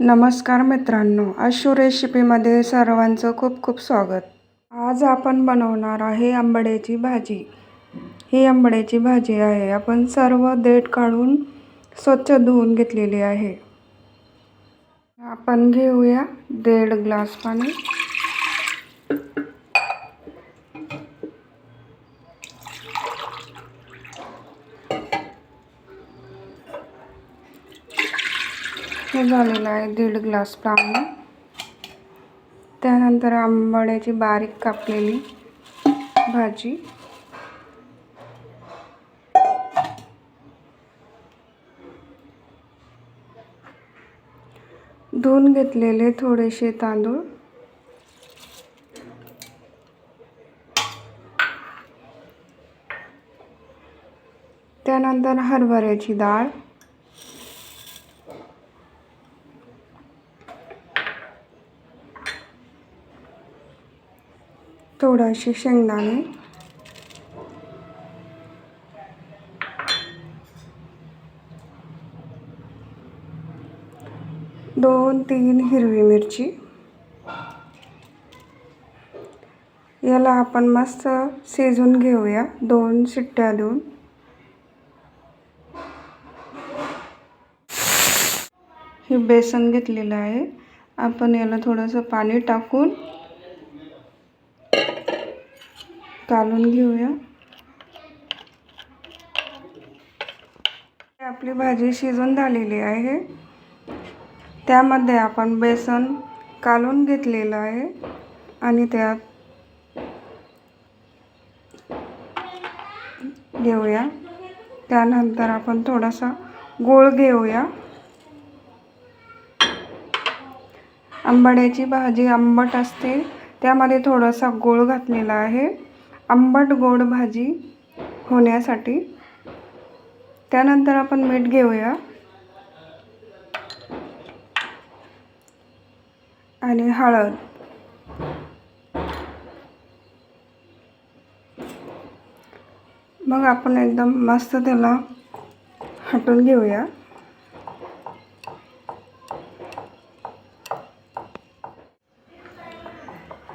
नमस्कार मित्रांनो अशू रेसिपीमध्ये सर्वांचं खूप खूप स्वागत. आज आपण बनवणार आहे आंबड्याची भाजी. ही आंबड्याची भाजी आहे. आपण सर्व देठ काढून स्वच्छ धुवून घेतलेली आहे. आपण घेऊया दीड ग्लास पाणी. हे झालेलं आहे दीड ग्लास पाणी त्यानंतर आंबाड्याची बारीक कापलेली भाजी. धुवून घेतलेले थोडेसे तांदूळ. त्यानंतर हरभऱ्याची डाळ. थोडेसे शेंगदाणे. दोन तीन हिरवी मिरची. याला आपण मस्त शिजून घेऊया. दोन शिट्ट्या देऊन. हे बेसन घेतलेलं आहे. आपण याला थोडंसं पाणी टाकून कालून घेऊया. आपली भाजी शिजून झालेली आहे. त्यामध्ये आपण बेसन कालून घेतलेलं आहे आणि त्यात घेऊया. त्यानंतर आपण थोडासा गोळ घेऊया. आंबाड्याची भाजी आंबट असते. त्यामध्ये थोडासा गोळ घातलेला आहे. आंबट गोड भाजी होण्यासाठी. त्यानंतर आपण मीठ घेऊया. आणि हळद. मग आपण एकदम मस्त त्याला हटून घेऊया.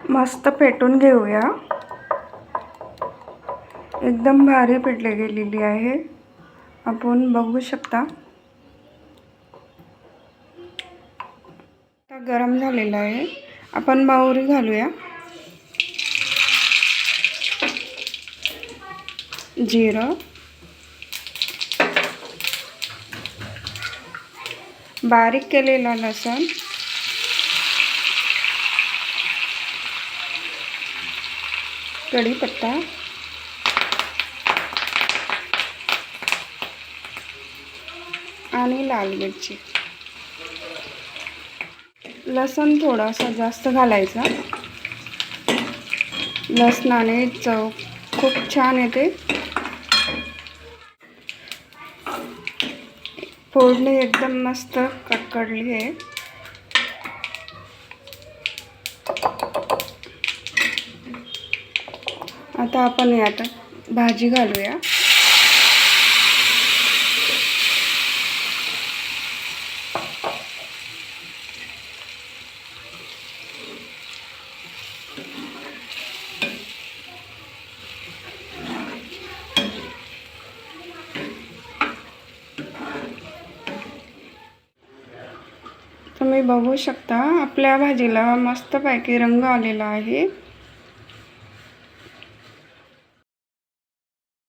मस्त पेटून घेऊया. एकदम भारी पिटले गेलेली आहे. आपण बघू शकता. आता गरम झालेला आहे. आपण मावरी घालूया. जिरं. बारीक केलेला लसण. कढीपत्ता. आणि लाल मिरची. लसण थोडासा जास्त घालायचा. लसणाने चव खूप छान येते. फोडणी एकदम मस्त कडकडली आहे. आता आपण यात भाजी घालूया. तुम्ही बघू शकता. आपल्या भाजीला मस्तपैकी रंग आलेला आहे.